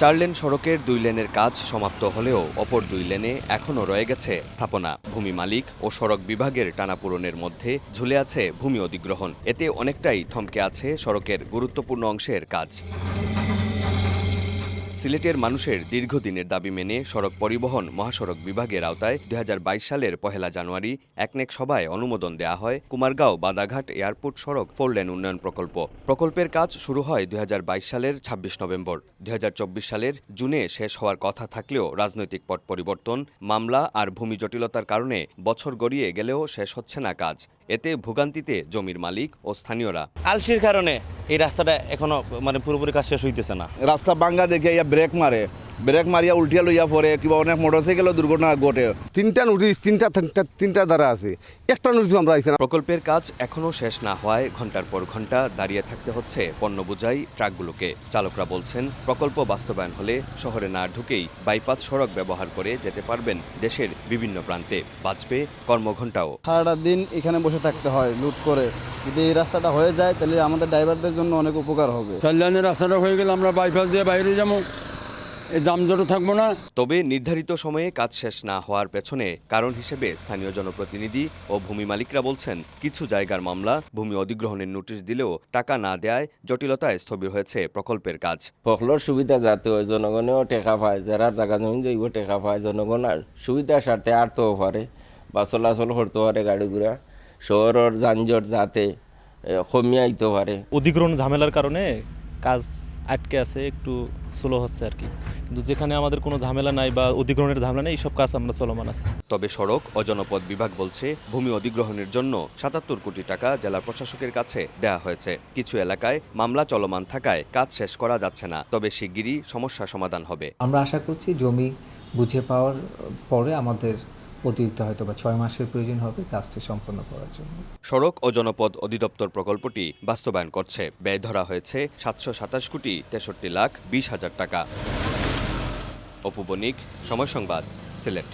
চার লেন সড়কের দুই লেনের কাজ সমাপ্ত হলেও অপর দুই লেনে এখনও রয়ে গেছে স্থাপনা। ভূমি মালিক ও সড়ক বিভাগের টানাপূরণের মধ্যে ঝুলে আছে ভূমি অধিগ্রহণ। এতে অনেকটাই থমকে আছে সড়কের গুরুত্বপূর্ণ অংশের কাজ। সিলেটের মানুষের দীর্ঘদিনের দাবি মেনে সড়ক পরিবহন মহাসড়ক বিভাগের আওতায় দুই হাজার বাইশ সালের পহেলা জানুয়ারি একনেক সভায় অনুমোদন দেয়া হয় কুমারগাঁও বাদাঘাট এয়ারপোর্ট সড়ক ফোর লেন উন্নয়ন প্রকল্প। প্রকল্পের কাজ শুরু হয় দুই হাজার বাইশ সালের ২৬ নভেম্বর। দুই হাজার চব্বিশ সালের জুনে শেষ হওয়ার কথা থাকলেও রাজনৈতিক পট পরিবর্তন, মামলা আর ভূমি জটিলতার কারণে বছর গড়িয়ে গেলেও শেষ হচ্ছে না কাজ। এতে ভোগান্তিতে জমির মালিক ও স্থানীয়রা। আলসির কারণে এই রাস্তাটা এখনও মানে পুরোপুরি কাজ শেষ হইতেছে না। রাস্তা বাঙ্গা দেখে ইয়া ব্রেক মারে। ব্রেক মারিয়া উল্টিয়া লইয়া পরে কিংবা অনেক মোটর সাইকেলও দুর্ঘটনা ঘটে। তিনটা নোটিশ তিনটা তিনটা তিনটা দ্বারা আছে। একটা নোটিশ আমরা আইসি না। প্রকল্পের কাজ এখনও শেষ না হওয়ায় ঘণ্টার পর ঘণ্টা দাঁড়িয়ে থাকতে হচ্ছে পণ্য বোঝাই ট্রাকগুলোকে। চালকরা বলছেন প্রকল্প বাস্তবায়ন হলে শহরে না ঢুকেই বাইপাস সড়ক ব্যবহার করে যেতে পারবেন দেশের বিভিন্ন প্রান্তে। বাঁচবে কর্মঘণ্টাও। সারাটা দিন এখানে বসে থাকতে হয় লুট করে। যদি এই রাস্তাটা হয়ে যায় তাহলে আমাদের ড্রাইভারদের জন্য অনেক উপকার হবে। চার লাইনের রাস্তাটা হয়ে গেলে আমরা বাইপাস দিয়ে বাইরে যাব। এই জামজটও থাকব না। তবে নির্ধারিত সময়ে কাজ শেষ না হওয়ার পেছনে কারণ হিসেবে স্থানীয় জনপ্রতিনিধি ও ভূমি মালিকরা বলছেন কিছু জায়গার মামলা ভূমি অধিগ্রহণের নোটিশ দিলেও টাকা না দেয়ায় জটিলতায় স্থবির হয়েছে প্রকল্পের কাজ। ফখলর সুবিধা যাতে হয় জনগণেও টেকা পায় যারা জায়গা জমি যাইব টেকা পায় জনগণ আর সুবিধার স্বার্থে আরতেও পারে বা চলাচল করতে পারে গাড়িগুড়া শহরের যানজট যাতে কমিয়ে আইতে পারে। অধিগ্রহণ ঝামেলার কারণে কাজ আটকে আছে একটু স্লো হচ্ছে আর কি। কিন্তু যেখানে আমাদের কোনো ঝামেলা নাই বা অধিগ্রহণের ঝামেলা নেই এইসব কাজ আমরা চলমান আছে। তবে সড়ক ও জনপদ বিভাগ বলছে ভূমি অধিগ্রহণের জন্য সাতাত্তর কোটি টাকা জেলা প্রশাসকের কাছে দেয়া হয়েছে। কিছু এলাকায় মামলা চলমান থাকায় কাজ শেষ করা যাচ্ছে না তবে শিগগিরই সমস্যা সমাধান হবে। আমরা আশা করছি জমি বুঝে পাওয়ার পরে আমাদের অতিরিক্ত হয়তো বা ছয় মাসের প্রয়োজন হবে কাজটি সম্পন্ন করার জন্য। সড়ক ও জনপদ অধিদপ্তর প্রকল্পটি বাস্তবায়ন করছে। ব্যয় ধরা হয়েছে সাতশো সাতাশ কোটি তেষট্টি লাখ বিশ হাজার টাকা। অপু বণিক, সময় সংবাদ, সিলেট।